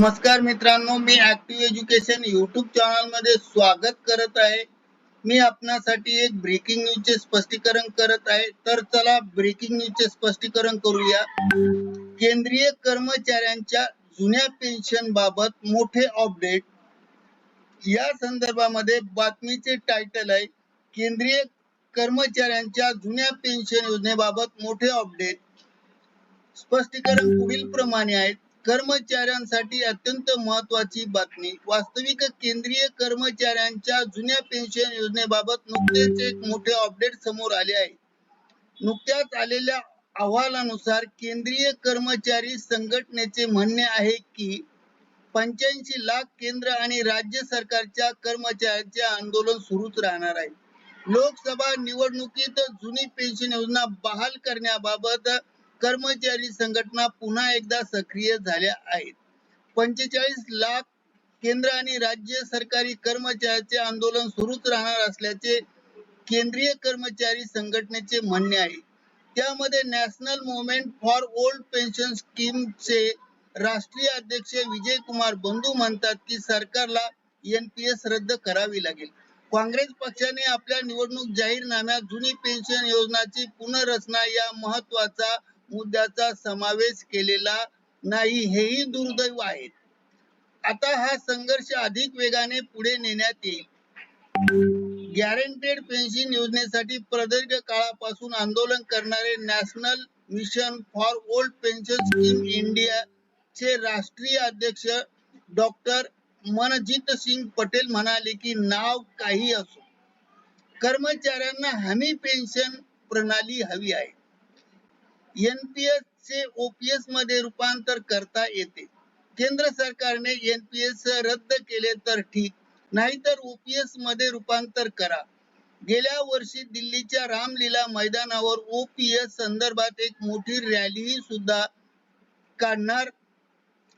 नमस्कार मित्रांनो मी ऍक्टिव्ह एज्युकेशन युट्यूब चॅनलमध्ये स्वागत करत आहे. मी आपणासाठी एक ब्रेकिंग न्यूजचे स्पष्टीकरण करत आहे. तर चला ब्रेकिंग न्यूजचे स्पष्टीकरण करूया. केंद्रीय कर्मचाऱ्यांच्या जुन्या पेन्शन बाबत मोठे अपडेट या संदर्भामध्ये बातमीचे टायटल आहे केंद्रीय कर्मचाऱ्यांच्या जुन्या पेन्शन योजनेबाबत मोठे अपडेट स्पष्टीकरण पुढील प्रमाणे आहेत कर्मचाऱ्यांसाठी अत्यंत महत्वाची बातमी. वास्तविक केंद्रीय कर्मचाऱ्यांच्या जुन्या पेन्शन योजनेबाबत नुकतेच एक मोठे अपडेट समोर आले आहे. नुकत्याच आलेल्या अहवालानुसार केंद्रीय कर्मचारी संघटनेचे म्हणणे आहे की पंच्याऐंशी लाख केंद्र आणि राज्य सरकारच्या कर्मचाऱ्यांचे आंदोलन सुरूच राहणार आहे. लोकसभा निवडणुकीत जुनी पेन्शन योजना बहाल करण्याबाबत कर्मचारी संघटना पुन्हा एकदा सक्रिय झाल्या आहेत. पंचेचाळीस लाख केंद्र आणि राज्य सरकारी कर्मचाऱ्यांचे आंदोलन सुरूच राहणार असल्याचे केंद्रीय कर्मचारी संघटनेचे म्हणणे आहे. त्यामध्ये national movement for old pension स्कीमचे राष्ट्रीय अध्यक्ष विजय कुमार बंधू म्हणतात की सरकारला एनपीएस रद्द करावी लागेल. काँग्रेस पक्षाने आपल्या निवडणूक जाहीरनाम्यात जुनी पेन्शन योजनाची पुनर्रचना या महत्त्वाचा मुद्द्याचा समावेश केलेला नाही हेही दुर्दैव आहे. आता हा संघर्ष अधिक वेगाने पुढे नेण्यात येईल. गॅरंटेड पेन्शन योजनेसाठी प्रदीर्घ काळापासून आंदोलन करणारे national mission for old pension scheme India चे राष्ट्रीय अध्यक्ष डॉक्टर मनजीत सिंग पटेल म्हणाले की नाव काही असो. कर्मचाऱ्यांना हमी पेन्शन प्रणाली हवी आहे. एनपीएस चे ओपीएसमध्ये रूपांतर करता येते. केंद्र सरकारने एनपीएस रद्द केले तर ठीक नाहीतर ओपीएसमध्ये रूपांतर करा. गेल्या वर्षी दिल्लीच्या रामलीला मैदानावर ओपीएस संदर्भात एक मोठी रॅली सुद्धा काढणार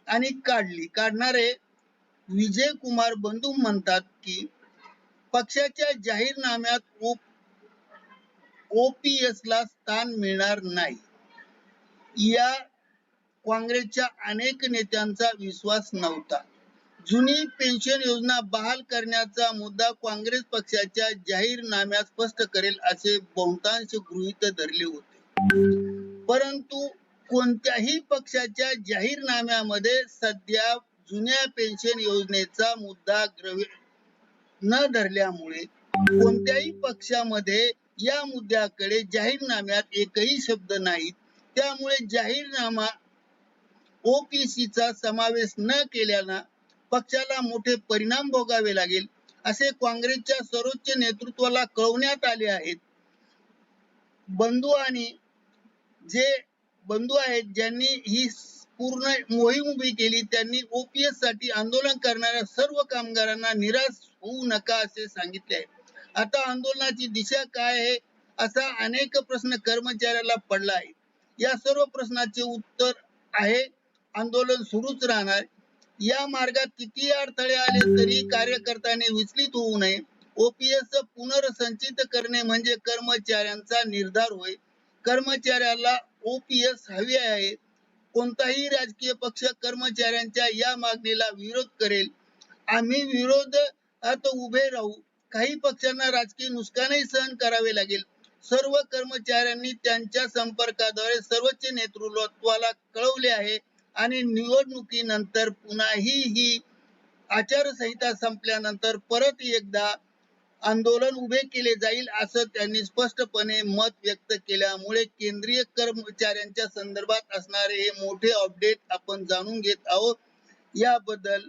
आणि काढली. काढणारे विजय कुमार बंधू म्हणतात की पक्षाच्या जाहीरनाम्यात ओपीएस ला स्थान मिळणार नाही. या काँग्रेसच्या अनेक नेत्यांचा विश्वास नव्हता. जुनी पेन्शन योजना बहाल करण्याचा मुद्दा काँग्रेस पक्षाच्या जाहीरनाम्यात स्पष्ट करेल असे बहुतांश गृहित धरले होते. परंतु कोणत्याही पक्षाच्या जाहीरनाम्यामध्ये सध्या जुन्या पेन्शन योजनेचा मुद्दा न धरल्यामुळे कोणत्याही पक्षामध्ये या मुद्द्याकडे जाहीरनाम्यात एकही शब्द नाहीत. त्यामुळे जाहीरनामा ओपीसीचा समावेश न केल्यानं पक्षाला मोठे परिणाम भोगावे लागेल असे काँग्रेसच्या सर्वोच्च नेतृत्वाला कळवण्यात आले आहेत. बंधू आणि जे बंधू आहेत ज्यांनी ही पूर्ण मोहीम उभी केली त्यांनी ओपीएससाठी आंदोलन करणाऱ्या सर्व कामगारांना निराश होऊ नका असे सांगितले आहे. आता आंदोलनाची दिशा काय आहे असा अनेक प्रश्न कर्मचाऱ्याला पडला आहे. या सर्व प्रश्नाचे उत्तर आहे. आंदोलन सुरूच राहणार. या मार्गात किती अडथळे आले तरी कार्यकर्त्याने विचलित होऊ नये. ओपीएस पुनर्संचित करणे म्हणजे कर्मचाऱ्यांचा निर्धार होय. कर्मचाऱ्याला ओपीएस हवी आहे. कोणताही राजकीय पक्ष कर्मचाऱ्यांच्या या मागणीला विरोध करेल. आम्ही विरोधात उभे राहू. काही पक्षांना राजकीय नुकसानही सहन करावे लागेल. सर्व कर्मचाऱ्यांनी त्यांच्या संपर्काद्वारे सर्वोच्च नेतृत्वाला कळवले आहे आणि निवडणुकीनंतर पुन्हाही ही आचारसंहिता संपल्यानंतर परत एकदा आंदोलन उभे केले जाईल असं त्यांनी स्पष्टपणे मत व्यक्त केल्यामुळे केंद्रीय कर्मचाऱ्यांच्या संदर्भात असणारे हे मोठे अपडेट आपण जाणून घेत आहोत. याबद्दल